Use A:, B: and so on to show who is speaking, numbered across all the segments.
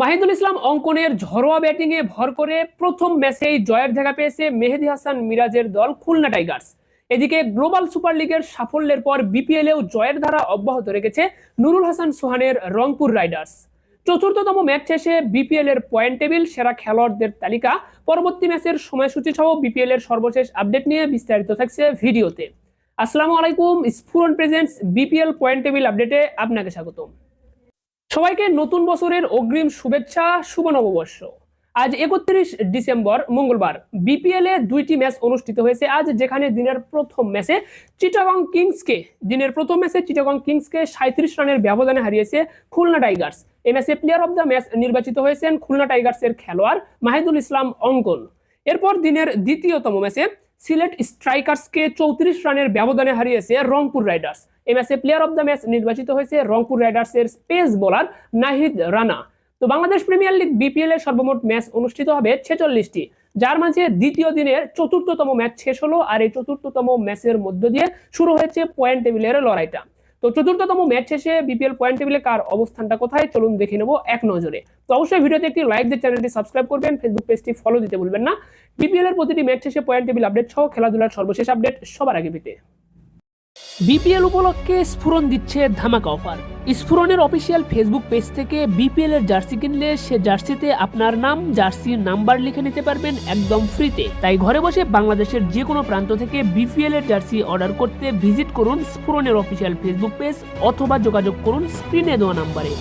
A: মাহিদুল ইসলাম অঙ্কনের ঝরোয়া ব্যাটিংয়ে ভর করে প্রথম ম্যাচেই জয়ের দেখা পেয়েছে মেহেদি হাসান মিরাজের দল খুলনা টাইগার্স। এদিকে গ্লোবাল সুপার লিগের সাফল্যের পর বিপিএল বিপিএলেও জয়ের ধারা অব্যাহত রেখেছে নুরুল হাসান সোহানের রংপুর রাইডার্স। চতুর্থতম ম্যাচ শেষে বিপিএল এর পয়েন্ট টেবিল সেরা খেলোয়াড়দের তালিকা, পরবর্তী ম্যাচের সময়সূচি সহ বিপিএল এর সর্বশেষ আপডেট নিয়ে বিস্তারিত থাকছে ভিডিওতে। আসসালামু আলাইকুম, Sphuran presents BPL point table আপডেটে আপনাকে স্বাগতম। সবাইকে নতুন বছরের অগ্রিম শুভেচ্ছা, শুভ নববর্ষ। আজ একত্রিশ ডিসেম্বর, মঙ্গলবার। বিপিএল এ দুইটি ম্যাচ অনুষ্ঠিত হয়েছে আজ, যেখানে দিনের প্রথম ম্যাচে চিটাগং কিংসকে, দিনের প্রথম ম্যাচে চিটাগং কিংসকে সাঁত্রিশ রানের ব্যবধানে হারিয়েছে খুলনা টাইগার্স। এই ম্যাচে প্লেয়ার অব দ্য ম্যাচ নির্বাচিত হয়েছেন খুলনা টাইগার্সের খেলোয়াড় মাহিদুল ইসলাম অঙ্কন। এরপর দিনের দ্বিতীয়তম ম্যাচে সিলেট স্ট্রাইকার্সকে চৌত্রিশ রানের ব্যবধানে হারিয়েছে রংপুর রাইডার্স। এই ম্যাচে প্লেয়ার অব দ্য ম্যাচ নির্বাচিত হয়েছে রংপুর রাইডার্সের স্পেস বোলার নাহিদ রানা। তো বাংলাদেশ প্রিমিয়ার লিগ বিপিএল এর সর্বমোট ম্যাচ অনুষ্ঠিত হবে ছেচল্লিশটি। যার মাঝে দ্বিতীয় দিনের চতুর্থতম ম্যাচ শেষ হলো আর এই চতুর্থতম ম্যাচের মধ্য দিয়ে শুরু হয়েছে পয়েন্ট টেবিলের লড়াইটা। তো চতুর্থতম ম্যাচ শেষে বিপিএল পয়েন্ট টেবিলে কার অবস্থানটা কোথায়? চলুন দেখে নেব এক নজরে। তো অবশ্যই ভিডিওতে একটি লাইক দিয়ে চ্যানেলটি সাবস্ক্রাইব করবেন, ফেসবুক পেজটি ফলো দিতে ভুলবেন না। বিপিএল এর প্রতিটি ম্যাচ শেষে পয়েন্ট টেবিল আপডেট সহ খেলাধুলার সর্বশেষ আপডেট সবার আগে পেতে। বিপিএল উপলক্ষে স্ফুরন দিচ্ছে ধামাকা অফার। স্ফুরনের অফিসিয়াল ফেসবুক পেজ থেকে বিপিএল এর জার্সি কিনলে সে জার্সিতে আপনার নাম, জার্সির নাম্বার লিখে নিতে পারবেন একদম ফ্রিতে। তাই ঘরে বসে বাংলাদেশের যে কোনো প্রান্ত থেকে বিপিএল এর জার্সি অর্ডার করতে ভিজিট করুন স্ফুরনের অফিসিয়াল ফেসবুক পেজ অথবা যোগাযোগ করুন স্ক্রিনে দেওয়া নাম্বারে।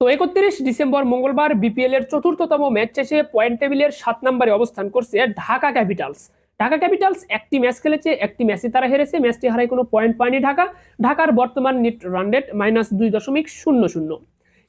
A: তো একত্রিশ ডিসেম্বর মঙ্গলবার বিপিএল এর চতুর্থতম ম্যাচ শেষে পয়েন্ট টেবিলের সাত নম্বরে অবস্থান করছে ঢাকা ক্যাপিটালস। ঢাকা ক্যাপিটালস, একটি ম্যাচ খেলেছে, একটি ম্যাচে তারা হেরেছে, ম্যাচটি হারায় কোনো পয়েন্ট পায়নি ঢাকা। ঢাকার বর্তমান নেট রান রেট মাইনাস দুই দশমিক শূন্য শূন্য।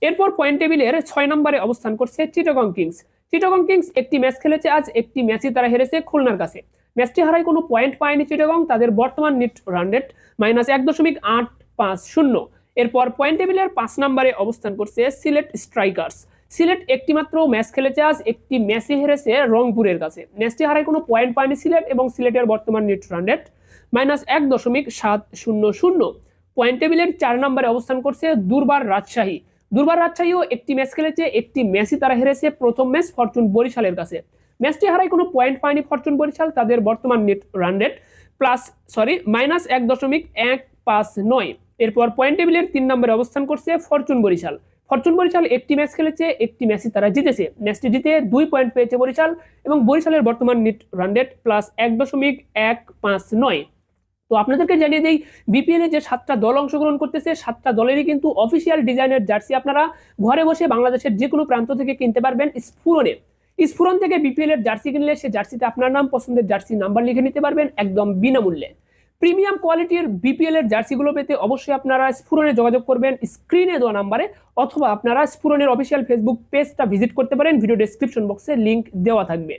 A: এরপর পয়েন্ট টেবিলের ছয় নম্বরে অবস্থান করছে চিটাগং কিংস চিটাগং কিংস একটি ম্যাচ খেলেছে, আজ একটি ম্যাচে তারা হেরেছে খুলনার কাছে। ম্যাচটি হারায় কোনো পয়েন্ট পায়নি চিটাগং তাদের বর্তমান নেট রান রেট মাইনাস এক দশমিক আট পাঁচ শূন্য। এরপর পয়েন্ট টেবিলের পাঁচ নম্বরে অবস্থান করছে সিলেট স্ট্রাইকার্স সিলেট একটিমাত্র ম্যাচ খেলেছে আজ একটি ম্যাচে হেরেছে রংপুরের কাছে। ম্যাচটি হারায় কোনো পয়েন্ট পায়নি সিলেট এবং সিলেটের বর্তমান নেট রান রেট মাইনাস এক দশমিক সাত শূন্য শূন্য। পয়েন্ট টেবিলের চার নম্বরে অবস্থান করছে দুর্বার রাজশাহী। দুর্বার রাজশাহীও একটি ম্যাচ খেলেছে, একটি ম্যাচই তারা হেরেছে প্রথম ম্যাচ ফরচুন বরিশালের কাছে। ম্যাচটি হারায় কোনো পয়েন্ট পায়নি ফরচুন বরিশাল, তাদের বর্তমান net run rate plus sorry minus এক দশমিক এক পাঁচ নয়। এরপর পয়েন্ট টেবিলের তিন নম্বরে অবস্থান করছে ফরচুন বরিশাল। ফরচুন বরিশাল একটি ম্যাচ খেলেছে, একটি ম্যাচই তারা জিতেছে। ম্যাচটি জিতে দুই পয়েন্ট পেয়েছে বরিশাল এবং বরিশালের বর্তমান নেট রান রেট প্লাস এক দশমিক এক পাঁচ নয়। তো আপনাদেরকে জানিয়ে দিই বিপিএল যে সাতটা দল অংশগ্রহণ করতেছে, সাতটা দলেরই কিন্তু অফিসিয়াল ডিজাইনের জার্সি আপনারা ঘরে বসে বাংলাদেশের যে কোনো প্রান্ত থেকে কিনতে পারবেন স্ফুরনে স্ফুরন থেকে বিপিএল এর জার্সি কিনলে সে জার্সিতে আপনার নাম, পছন্দের জার্সি নাম্বার লিখে নিতে পারবেন একদম বিনামূল্যে। প্রিমিয়াম কোয়ালিটির বিপিএল এর জার্সিগুলো পেতে অবশ্যই আপনারা স্ফুরনে যোগাযোগ করবেন। স্ক্রিনে দেওয়া নাম্বারে অথবা আপনারা স্ফুরনের অফিসিয়াল ফেসবুক পেজটা ভিজিট করতে পারেন। ভিডিও ডেসক্রিপশন বক্সে লিংক দেওয়া থাকবে।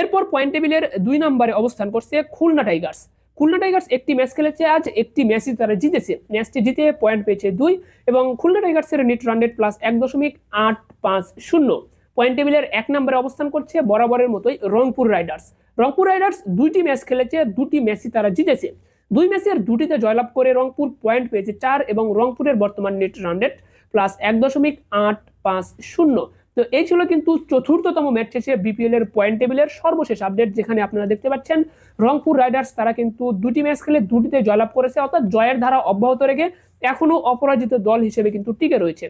A: এরপর পয়েন্ট টেবিলের দুই নম্বরে অবস্থান করছে খুলনা টাইগার্স খুলনা টাইগার্স একটি ম্যাচ খেলেছে আজ, একটি ম্যাচই তারা জিতেছে। ম্যাচটি জিতে পয়েন্ট পেয়েছে দুই এবং খুলনা টাইগার্সের নেট রান রেট প্লাস এক দশমিক আট পাঁচ শূন্য। পয়েন্ট টেবিলের এক নম্বরে অবস্থান করছে বরাবরের মতোই রংপুর রাইডার্স। রংপুর রাইডার্স দুইটি ম্যাচ খেলেছে, দুটি ম্যাচই তারা জিতেছে। দুই ম্যাচের দুটিতে জয়লাভ করে রংপুর পয়েন্ট পেয়েছে চার এবং রংপুরের বর্তমান নেট রান রেট প্লাস এক দশমিক আট পাঁচ শূন্য। তো এই ছিল কিন্তু চতুর্থতম ম্যাচ শেষে বিপিএল এর পয়েন্ট টেবিলের সর্বশেষ আপডেট যেখানে আপনারা দেখতে পাচ্ছেন, রংপুর রাইডার্স তারা কিন্তু দুটি ম্যাচ খেলে দুটিতে জয়লাভ করেছে, অর্থাৎ জয়ের ধারা অব্যাহত রেখে এখনও অপরাজিত দল হিসেবে কিন্তু টিকে রয়েছে।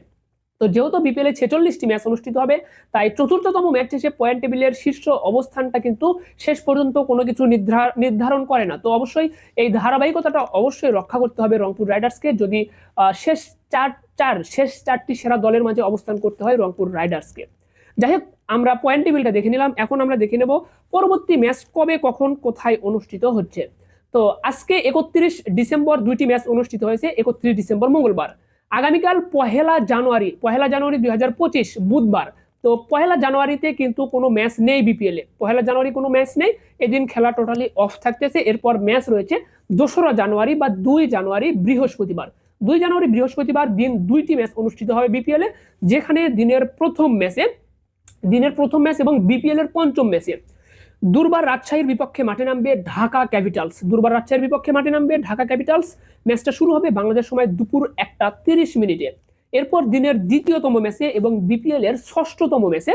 A: তো যেহেতু বিপিএল এ ছেচল্লিশটি ম্যাচ অনুষ্ঠিত হবে, তাই চতুর্থতম ম্যাচ শেষে পয়েন্ট টেবিলের শীর্ষ অবস্থানটা কিন্তু শেষ পর্যন্ত কোনো কিছু নির্ধারণ করে না। তো অবশ্যই এই ধারাবাহিকতাটা অবশ্যই রক্ষা করতে হবে রংপুর রাইডার্সকে যদি শেষ চার চার, শেষ চারটি সেরা দলের মাঝে অবস্থান করতে হয় রংপুর রাইডার্সকে যাই হোক, আমরা পয়েন্ট টেবিলটা দেখে নিলাম। এখন আমরা দেখে নেব পরবর্তী ম্যাচ কবে, কখন, কোথায় অনুষ্ঠিত হচ্ছে। তো আজকে একত্রিশ ডিসেম্বর দুইটি ম্যাচ অনুষ্ঠিত হয়েছে, একত্রিশ ডিসেম্বর মঙ্গলবার। আগামীকাল পহেলা জানুয়ারি পহেলা জানুয়ারি দুই হাজার পঁচিশ, বুধবার। তো পহেলা জানুয়ারিতে কিন্তু কোনো ম্যাচ নেই বিপিএল পহেলা জানুয়ারি কোনো ম্যাচ নেই, এদিন খেলা টোটালি অফ থাকতেছে। এরপর ম্যাচ রয়েছে দোসরা জানুয়ারি বা দুই জানুয়ারি বৃহস্পতিবার। দুই জানুয়ারি বৃহস্পতিবার দিন দুইটি ম্যাচ অনুষ্ঠিত হবে বিপিএল যেখানে দিনের প্রথম ম্যাচে, দিনের প্রথম ম্যাচ এবং বিপিএল এর পঞ্চম ম্যাচে। দুর্বার রাজশাহীর বিপক্ষে মাঠে নামবে ঢাকা ক্যাপিটালস। দুর্বার রাজশাহীর বিপক্ষে মাঠে নামবে ঢাকা ক্যাপিটালস। ম্যাচটা শুরু হবে বাংলাদেশ সময় দুপুর একটা তিরিশ মিনিটে। এরপর দিনের দ্বিতীয়তম ম্যাচে এবং বিপিএল এর ষষ্ঠতম ম্যাচে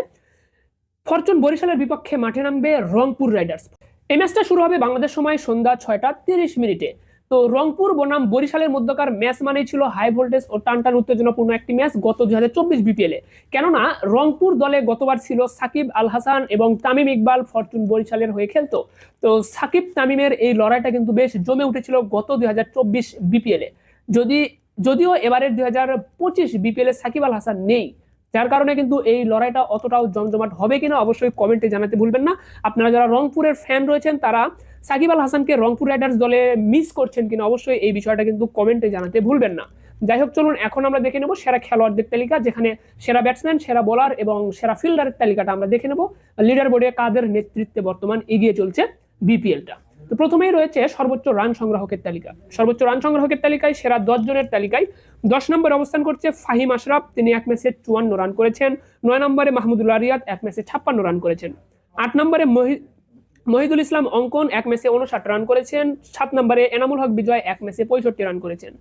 A: ফরচুন বরিশালের বিপক্ষে মাঠে নামবে রংপুর রাইডার্স। এই ম্যাচটা শুরু হবে বাংলাদেশ সময় সন্ধ্যা ছয়টা তিরিশ মিনিটে। তো রংপুর, বনাম, বরিশালের মধ্যকার ম্যাচ মানেই ছিল হাই ভোল্টেজ ও টানটান উত্তেজনাপূর্ণ একটি ম্যাচ গত দুই হাজার চব্বিশ বিপিএলে কেননা রংপুর দলে গতবার ছিল সাকিব, আল হাসান এবং তামিম ইকবাল ফরচুন বরিশালের হয়ে খেলতো। তো সাকিব, তামিমের এই লড়াইটা কিন্তু বেশ জমে উঠেছিল গত দুই হাজার চব্বিশ বিপিএলে যদি, যদিও এবারের দুই হাজার পঁচিশ বিপিএলে সাকিব, আল হাসান নেই যার কারণে কিন্তু এই লড়াইটা অতটাও জমজমাট হবে কিনা অবশ্যই কমেন্টে জানাতে ভুলবেন না। আপনারা যারা রংপুরের ফ্যান রয়েছেন, তারা সাকিব আল হাসানকে রংপুর রাইডার্স দলে মিস করছেন কিনা অবশ্যই এই বিষয়টা কিন্তু কমেন্টে জানাতে ভুলবেন না। যাই হোক, চলুন, এখন আমরা দেখে নেব সেরা খেলোয়াড়দের তালিকা, যেখানে সেরা ব্যাটসম্যান সেরা বোলার এবং সেরা ফিল্ডারের তালিকাটা আমরা দেখে নেব। লিডার বোর্ডে কাদের নেতৃত্বে বর্তমান এগিয়ে চলছে বিপিএলটা তো প্রথমেই রয়েছে সর্বোচ্চ রান সংগ্রাহকের তালিকা। সর্বোচ্চ রান সংগ্রাহকের তালিকায় সেরা দশ জনের তালিকায় দশ নম্বরে অবস্থান করছে ফাহিম আশরাফ, তিনি এক ম্যাচে চুয়ান্ন রান করেছেন। নয় নম্বরে মাহমুদুল্লাহ রিয়াদ এক ম্যাচে ছাপ্পান্ন রান করেছেন। আট নম্বরে মহি মহিদুল ইসলাম অঙ্কন, এক ম্যাচে উনষাট রান করেছেন। সাত নম্বরে এনামুল হক বিজয়, এক ম্যাচে পঁয়ষট্টি রান করেছেন।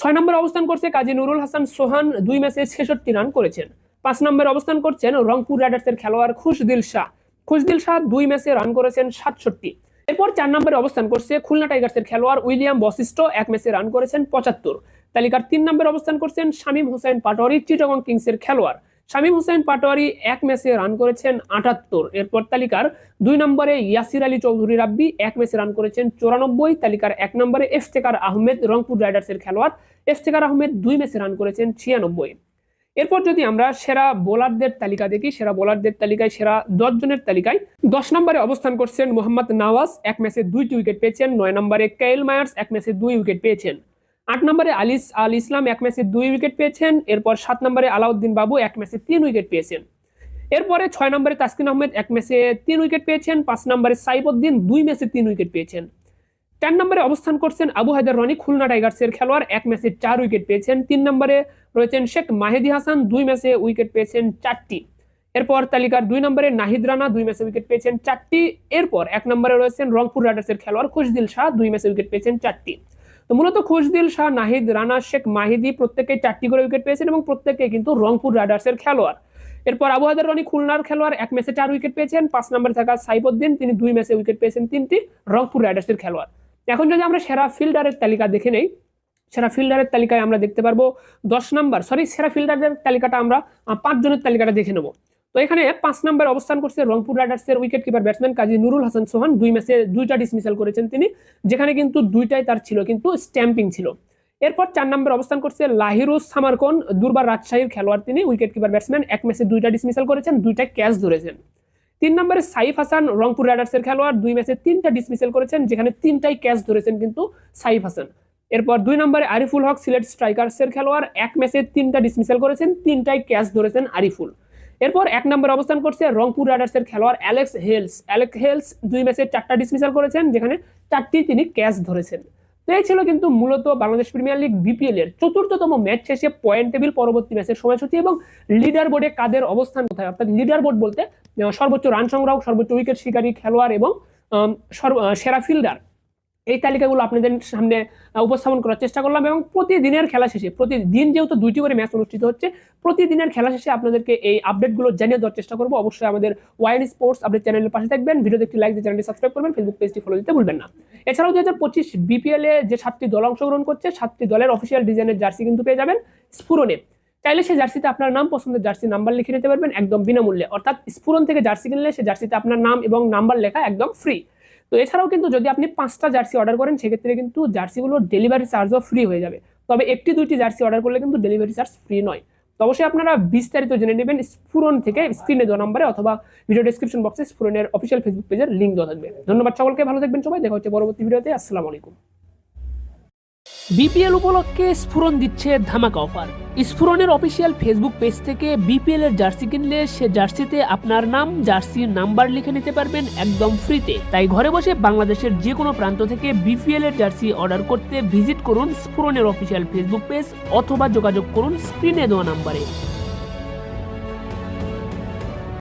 A: ছয় নম্বরে অবস্থান করছে কাজী নুরুল হাসান সোহান, দুই ম্যাচে ছেষট্টি রান করেছেন। পাঁচ নম্বরে অবস্থান করছেন রংপুর রাইডার্সের খেলোয়াড় খুশদিল শাহ। খুশদিল শাহ দুই ম্যাচে রান করেছেন সাতষট্টি। এরপর চার নম্বরে অবস্থান করছে খুলনা টাইগার্সের খেলোয়াড় উইলিয়াম বশিষ্ঠ, এক ম্যাচে রান করেছেন পঁচাত্তর। তালিকার তিন নম্বরে অবস্থান করছেন শামীম হোসেন পাটোয়ারি, চিটাগং কিংসের খেলোয়াড়। শামীম হোসেন পাটোয়ারি এক ম্যাচে রান করেছেন আটাত্তর। এরপর তালিকার দুই নম্বরে ইয়াসির আলী চৌধুরী রাব্বি এক ম্যাচে রান করেছেন চৌরানব্বই। তালিকার এক নম্বরে এফতেকার আহমেদ, রংপুর রাইডার্সের খেলোয়াড়। এফতেকার আহমেদ দুই ম্যাচে রান করেছেন ছিয়ানব্বই। এরপর যদি আমরা সেরা বোলারদের তালিকা দেখি, সেরা বোলারদের তালিকায় সেরা দশ জনের তালিকায় দশ নম্বরে অবস্থান করছেন মোহাম্মদ নাওয়াজ, এক ম্যাচে দুইটি উইকেট পেয়েছেন। নয় নম্বরে কেএল মায়ার্স, এক ম্যাচে দুই উইকেট পেয়েছেন। আট নম্বরে আলিস আল ইসলাম, এক ম্যাচে দুই উইকেট পেয়েছেন। এরপর সাত নম্বরে আলাউদ্দিন বাবু, এক ম্যাচে তিন উইকেট পেয়েছেন। এরপরে ছয় নম্বরে তাসকিন আহমেদ, এক ম্যাচে তিন উইকেট পেয়েছেন। পাঁচ নম্বরে সাইবুদ্দিন দুই ম্যাচে তিন উইকেট পেয়েছেন। চার নম্বরে অবস্থান করছেন আবু হায়দার রনি, খুলনা টাইগার্সের খেলোয়াড়। এক ম্যাচে চার উইকেট পেয়েছেন। তিন নম্বরে রয়েছেন শেখ মাহেদি হাসান। দুই ম্যাচে উইকেট পেয়েছেন চারটি। এরপর তালিকার দুই নম্বরে নাহিদ রানা, দুই ম্যাচে উইকেট পেয়েছেন চারটি। এরপর এক নম্বরে রয়েছেন রংপুর রাইডার্সের খেলোয়াড় খুশদিল শাহ, দুই ম্যাচে উইকেট পেয়েছেন চারটি। তো মূলত খুশদিল শাহ, নাহিদ রানা, শেখ মাহিদি প্রত্যেকে চারটি করে উইকেট পেয়েছেন এবং প্রত্যেকে কিন্তু রংপুর রাইডার্সের খেলোয়াড়। এরপর আবু হায়দার রনি, খুলনার খেলোয়াড়, এক ম্যাচে চার উইকেট পেয়েছেন। পাঁচ নম্বরে থাকা সাইবুদ্দিন তিনি দুই ম্যাচে উইকেট পেয়েছেন তিনটি। রংপুর রাইডার্সের খেলোয়াড়। এখন যদি আমরা সেরা ফিল্ডারের তালিকা দেখে নেই সেরা ফিল্ডারের তালিকায় আমরা দেখতে পারব দশ নাম্বার সরি সেরা ফিল্ডারের তালিকাটা আমরা আহ, পাঁচ জনের তালিকাটা দেখে নেব। তো এখানে পাঁচ নাম্বার অবস্থান করছে রংপুর রাইডার্সের wicket keeper batsman Kazi Nurul Hasan Sohan. দুই ম্যাচে দুইটা ডিসমিসাল করেছেন তিনি যেখানে কিন্তু দুইটাই তার ছিল কিন্তু স্ট্যাম্পিং ছিল। এরপর চার নম্বর অবস্থান করছে লাহিরুস সামারকন দুর্বার রাজশাহীর খেলোয়াড় তিনি উইকেট কিপার ব্যাটসম্যান। এক ম্যাচে দুইটা ডিসমিসাল করেছেন দুইটা ক্যাচ ধরেছেন। তিন নম্বরে সাইফ হাসান রংপুর রাইডার্সের খেলোয়াড়। দুই ম্যাচে তিনটা ডিসমিসেল করেছেন, যেখানে তিনটাই ক্যাচ ধরেছেন কিন্তু সাইফ হাসান। এরপর দুই নম্বরে আরিফুল হক সিলেট স্ট্রাইকার্সের খেলোয়াড়, এক ম্যাচে তিনটা ডিসমিসেল করেছেন, তিনটাই ক্যাচ ধরেছেন আরিফুল। এরপর এক নম্বরে অবস্থান করছে রংপুর রাইডার্সের খেলোয়াড় অ্যালেক্স হেলস। অ্যালেক্স হেলস দুই ম্যাচে চারটা ডিসমিসাল করেছেন, যেখানে চারটি তিনি ক্যাচ ধরেছেন। তো এই ছিল কিন্তু মূলত বাংলাদেশ প্রিমিয়ার লিগ বিপিএল এর চতুর্থতম ম্যাচ শেষে পয়েন্ট টেবিল পরবর্তী ম্যাচের সময়সূচি এবং লিডার বোর্ডে কাদের অবস্থান কোথায়? অর্থাৎ লিডার বোর্ড বলতে সর্বোচ্চ রান সংগ্রাহক, সর্বোচ্চ উইকেট শিকারী, খেলোয়াড় এবং সেরা ফিল্ডার এই তালিকাগুলো আপনাদের সামনে উপস্থাপন করার চেষ্টা করলাম এবং প্রতিদিনের খেলা শেষে, প্রতিদিন যেহেতু দুইটি করে ম্যাচ অনুষ্ঠিত হচ্ছে, প্রতিদিনের খেলা শেষে আপনাদেরকে এই আপডেটগুলো জানিয়ে দেওয়ার চেষ্টা করব। অবশ্যই আমাদের ওয়াইন স্পোর্টস আপডেট চ্যানেলের পাশে থাকবেন। ভিডিওতে একটি লাইক দিয়ে চ্যানেলটি সাবস্ক্রাইব করবেন। ফেসবুক পেজটি ফলো দিতে ভুলবেন না। এছাড়াও দু হাজার পঁচিশ বিপিএল যে সাতটি দল অংশগ্রহণ করছে, সাতটি দলের অফিসিয়াল ডিজাইনের জার্সি কিন্তু পেয়ে যাবেন। স্ফুরনে চাইলে সেই জার্সিতে আপনার নাম, পছন্দের জার্সি নাম্বার লিখে নিতে পারবেন একদম বিনামূল্যে। অর্থাৎ স্ফুরন থেকে জার্সি কিনলে সেই জার্সিতে আপনার নাম এবং নাম্বার লেখা একদম ফ্রি তো এছাড়াও কিন্তু যদি আপনি পাঁচটা জার্সি অর্ডার করেন, সেক্ষেত্রে কিন্তু জার্সিগুলোর ডেলিভারি চার্জও ফ্রি হয়ে যাবে। তবে একটি দুইটি জার্সি অর্ডার করলে কিন্তু ডেলিভারি চার্জ ফ্রি নয়। তো অবশ্যই আপনারা বিস্তারিত জেনে নেবেন স্ফুরন থেকে স্ক্রিনে দেওয়া নম্বরে অথবা ভিডিও ডিসক্রিপশন বক্সে স্ফুরনের অফিসিয়াল ফেসবুক পেজের লিঙ্ক দেওয়া থাকবে। ধন্যবাদ সকলকে, ভালো থাকবেন সবাই, দেখা হচ্ছে পরবর্তী ভিডিওতে আসসালামু আলাইকুম। বিপিএল উপলক্ষে স্ফুরন দিচ্ছে ধামাকা অফার। স্ফুরনের অফিসিয়াল ফেসবুক পেজ থেকে বিপিএল এর জার্সি কিনলে সে জার্সিতে আপনার নাম, জার্সির নাম্বার লিখে নিতে পারবেন একদম ফ্রিতে। তাই ঘরে বসে বাংলাদেশের যে কোনো প্রান্ত থেকে বিপিএল এর জার্সি অর্ডার করতে ভিজিট করুন স্ফুরনের অফিসিয়াল ফেসবুক পেজ অথবা যোগাযোগ করুন স্ক্রিনে দেওয়া নাম্বারে।